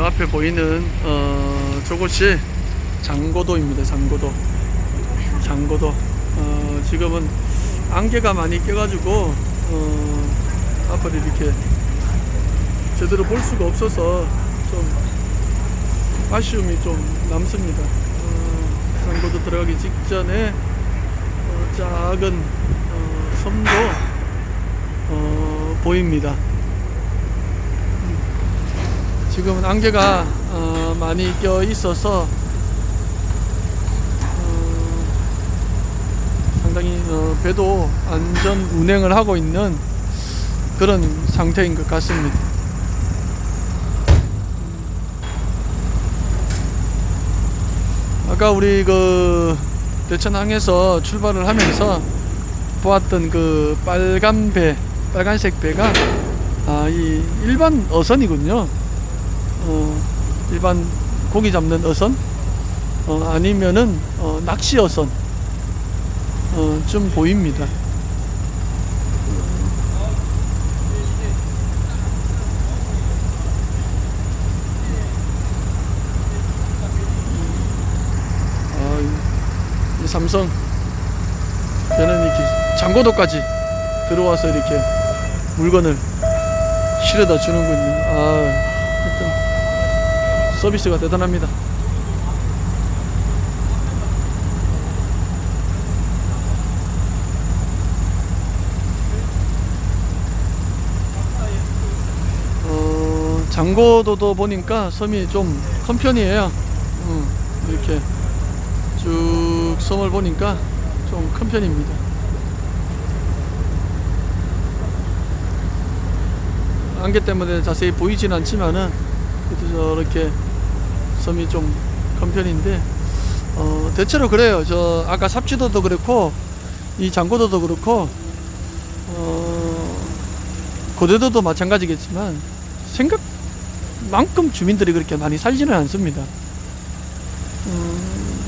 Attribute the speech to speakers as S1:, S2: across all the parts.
S1: 저 앞에 보이는 어, 저곳이 장고도입니다. 장고도. 장고도. 어, 지금은 안개가 많이 껴가지고 어, 앞을 이렇게 제대로 볼 수가 없어서 좀 아쉬움이 좀 남습니다. 어, 장고도 들어가기 직전에 어, 작은 어, 섬도 어, 보입니다. 지금은 안개가 어, 많이 껴 있어서 어, 상당히 어, 배도 안전 운행을 하고 있는 그런 상태인 것 같습니다. 아까 우리 그 대천항에서 출발을 하면서 보았던 그 빨간 배, 빨간색 배가 아, 이 일반 어선이군요. 어, 일반 고기 잡는 어선 어, 아니면은 어, 낚시 어선 어, 좀 보입니다. 아, 삼성 저는 이렇게 장고도까지 들어와서 이렇게 물건을 실어다 주는군요. 아, 서비스가 대단합니다. 어, 장고도도 보니까 섬이 좀 큰 편이에요. 음, 이렇게 쭉 섬을 보니까 좀 큰 편입니다. 안개 때문에 자세히 보이진 않지만은 그래도 저렇게 섬이 좀 큰 편인데 어, 대체로 그래요. 저 아까 삽지도도 그렇고 이 장고도도 그렇고 어, 고대도도 마찬가지겠지만 생각만큼 주민들이 그렇게 많이 살지는 않습니다. 음,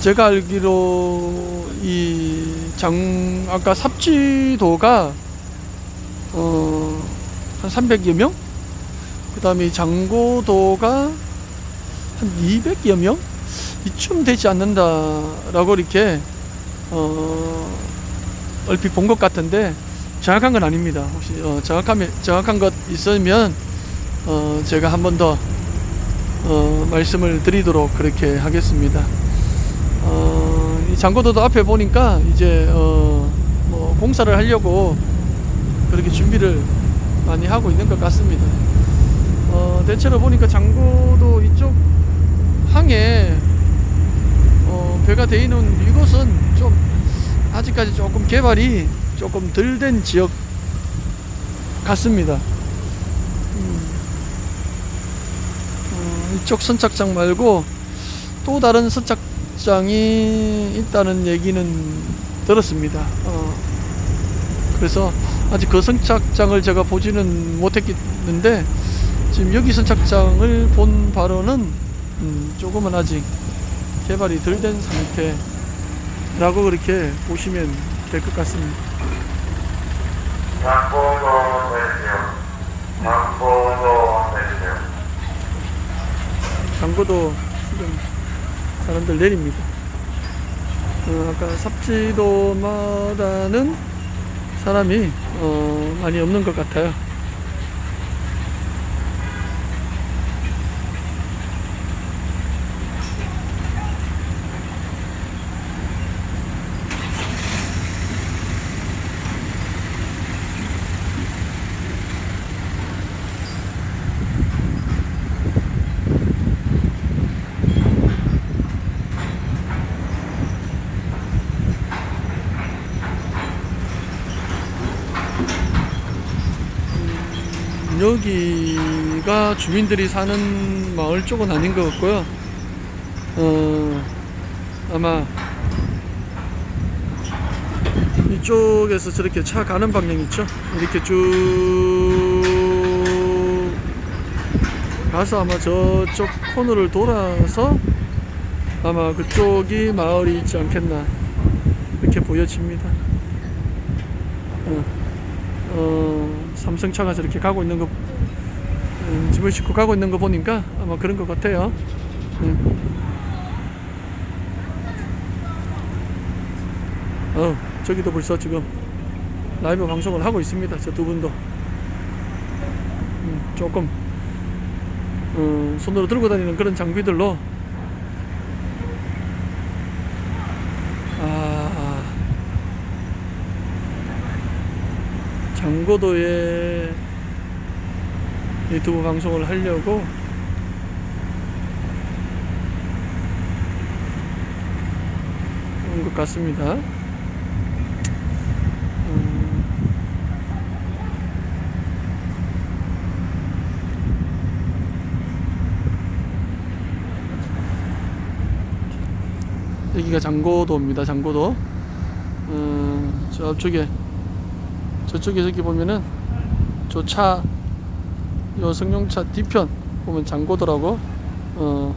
S1: 제가 알기로 이 장 아까 삽지도가 어, 한 300여 명? 그 다음에 이 장고도가 한 200여 명? 이쯤 되지 않는다라고 이렇게, 어, 얼핏 본 것 같은데, 정확한 건 아닙니다. 혹시, 어, 정확하면, 정확한 것 있으면, 어, 제가 한 번 더, 어, 말씀을 드리도록 그렇게 하겠습니다. 어, 이 장고도도 앞에 보니까 이제, 어, 뭐, 공사를 하려고 그렇게 준비를 많이 하고 있는 것 같습니다. 어, 대체로 보니까 장고도 이쪽 항에 어, 배가 돼 있는 이곳은 좀 아직까지 조금 개발이 조금 덜 된 지역 같습니다. 음, 어, 이쪽 선착장 말고 또 다른 선착장이 있다는 얘기는 들었습니다. 어, 그래서 아직 그 선착장을 제가 보지는 못했는데 지금 여기 선착장을 본 바로는 음, 조금은 아직 개발이 덜 된 상태라고 그렇게 보시면 될 것 같습니다.
S2: 장고도
S1: 지금 사람들 내립니다. 어, 아까 삽지도마다는 사람이 어, 많이 없는 것 같아요. 여기가 주민들이 사는 마을 쪽은 아닌 것 같고요. 어, 아마 이쪽에서 저렇게 차 가는 방향 있죠? 이렇게 쭉 가서 아마 저쪽 코너를 돌아서 아마 그쪽이 마을이 있지 않겠나 이렇게 보여집니다. 어, 어, 삼성차가 저렇게 가고 있는 거 음, 집을 싣고 가고 있는 거 보니까 아마 그런 것 같아요. 음. 어, 저기도 벌써 지금 라이브 방송을 하고 있습니다. 저 두 분도. 음, 조금 어, 손으로 들고 다니는 그런 장비들로 아, 장고도에 유튜브 방송을 하려고 온 것 같습니다. 음, 여기가 장고도입니다. 장고도. 음, 저 앞쪽에 저쪽에 저기 보면은 저 차, 요 승용차 뒤편 보면 장고도라고 어,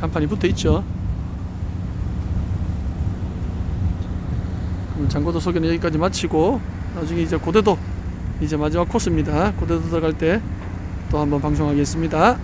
S1: 간판이 붙어 있죠. 장고도 소개는 여기까지 마치고 나중에 이제 고대도 이제 마지막 코스입니다. 고대도 들어갈 때 또 한번 방송하겠습니다.